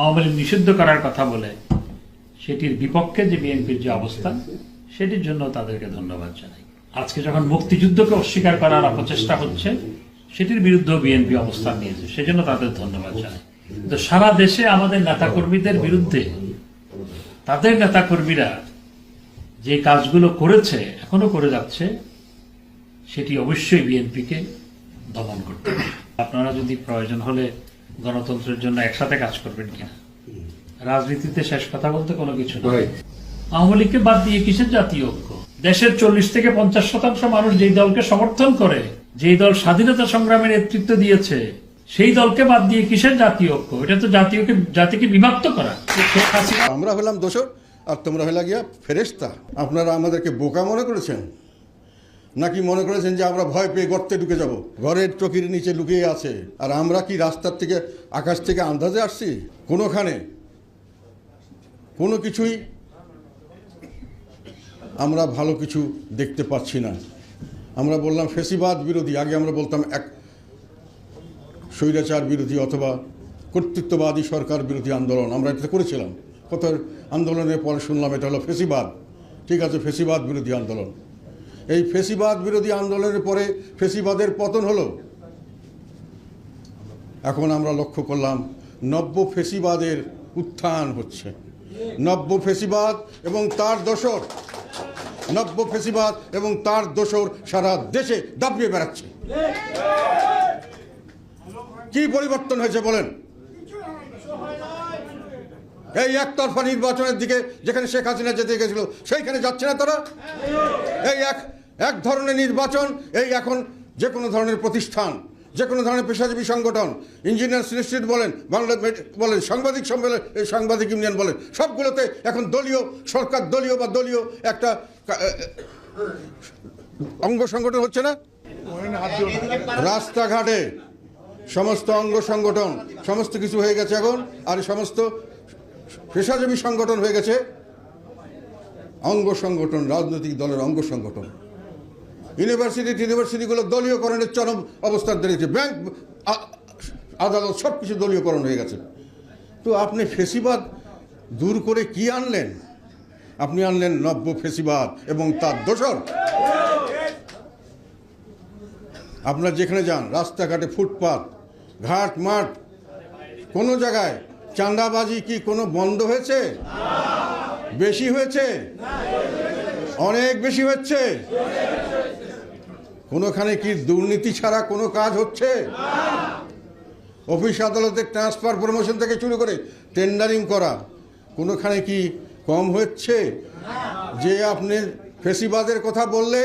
আওয়ামী লীগ নিষিদ্ধ করার কথা বলে সেটির বিপক্ষে যে বিএনপির যে অবস্থান সেটির জন্য তাদেরকে ধন্যবাদ জানাই আজকে যখন মুক্তিযুদ্ধকে অস্বীকার করার অপচেষ্টা হচ্ছে, সেটির বিরুদ্ধে বিএনপি অবস্থান নিয়েছে, সেজন্য তাদের ধন্যবাদ জানাই কিন্তু সারা দেশে আমাদের নেতাকর্মীদের বিরুদ্ধে, তাদের নেতাকর্মীরা যে কাজগুলো করেছে, এখনও করে যাচ্ছে, সেটি অবশ্যই বিএনপিকে দমন করতে হবে। আপনারা যদি প্রয়োজন হলে গণতন্ত্রের জন্য একসাথে কাজ করবেন কিনা? রাজনীতিতে শেষ কথা বলতে কোনো কিছু নয় আওয়ামী লীগকে বাদ দিয়ে কিসের জাতীয় ঐক্য? দেশের চল্লিশ থেকে পঞ্চাশ শতাংশ মানুষ যেই দলকে সমর্থন করে যেই দল স্বাধীনতা সংগ্রামে নেতৃত্ব দিয়েছে সেই দলকে বাদ দিয়ে কিসের জাতীয় ঐক্য? এটা তো জাতীয়কে জাতিকে বিভক্ত করা। আমরা হলাম দোষর আর তোমরা হলে গিয়া ফেরেস্তা আপনারা আমাদেরকে বোকা মনে করেছেন? নাকি মনে করেছেন যে আমরা ভয় পেয়ে গর্তে ঢুকে যাব? ঘরের চকির নিচে লুকিয়ে আছে। আর আমরা কি রাস্তার থেকে, আকাশ থেকে আন্দাজে আসছি? কোনোখানে? কোনো কিছুই আমরা ভালো কিছু দেখতে পাচ্ছি না। আমরা বললাম, ফেসিবাদ বিরোধী। আগে আমরা বলতাম, এক স্বৈরাচার বিরোধী অথবা কর্তৃত্ববাদী সরকার বিরোধী আন্দোলন। আমরা এটা করেছিলাম। কত আন্দোলনের পরে শুনলাম, এটা হলো ফেসিবাদ। ঠিক আছে, ফেসিবাদ বিরোধী আন্দোলন। এই ফেসিবাদ বিরোধী আন্দোলনের পরে ফেসিবাদের পতন হলো। এখন আমরা লক্ষ্য করলাম, নব্য ফেসিবাদের উত্থান হচ্ছে। নব্য ফেসিবাদ এবং তার দোসর, নব্য ফেসিবাদ এবং তার দোসর সারা দেশে দাপিয়ে বেড়াচ্ছে। কি পরিবর্তন হয়েছে বলেন? এই একতরফা নির্বাচনের দিকে যেখানে শেখ হাসিনা যেতে গেছিল, সেইখানে যাচ্ছে না তারা? এই এক এক ধরনের নির্বাচন, এই এখন যে কোনো ধরনের প্রতিষ্ঠান, যে কোনো ধরনের পেশাজীবী সংগঠন ইঞ্জিনিয়ার্স ইনস্টিটিউট বলেন বাংলা বলেন, সাংবাদিক সম্মেলন এই সাংবাদিক ইউনিয়ন বলেন, সবগুলোতে এখন দলীয় সরকার, দলীয় বা দলীয় একটা অঙ্গ সংগঠন হচ্ছে না? রাস্তাঘাটে সমস্ত অঙ্গ সংগঠন, সমস্ত কিছু হয়ে গেছে এখন, আর সমস্ত পেশাজীবী সংগঠন হয়ে গেছে অঙ্গ সংগঠন, রাজনৈতিক দলের অঙ্গ সংগঠন। ইউনিভার্সিটি ইউনিভার্সিটিগুলো দলীয়করণের চরম অবস্থান দাঁড়িয়েছে ব্যাংক আদালত সব কিছু দলীয়করণ হয়ে গেছে। তো আপনি ফেসিবাদ দূর করে কি আনলেন? আপনি আনলেন নব্য ফেসিবাদ এবং তার দোসর আপনার যেখানে যান, রাস্তাঘাটে ফুটপাত, ঘাট মাঠ, কোনো জায়গায় চাঁদাবাজি কি কোনো বন্ধ হয়েছে? বেশি হয়েছে? অনেক বেশি হচ্ছে? কোনোখানে কি দুর্নীতি ছাড়া কোনো কাজ হচ্ছে? অফিস আদালতে ট্রান্সফার প্রমোশন থেকে শুরু করে টেন্ডারিং করা, কোনোখানে কি কম হচ্ছে? যে আপনি ফেসিবাদের কথা বললে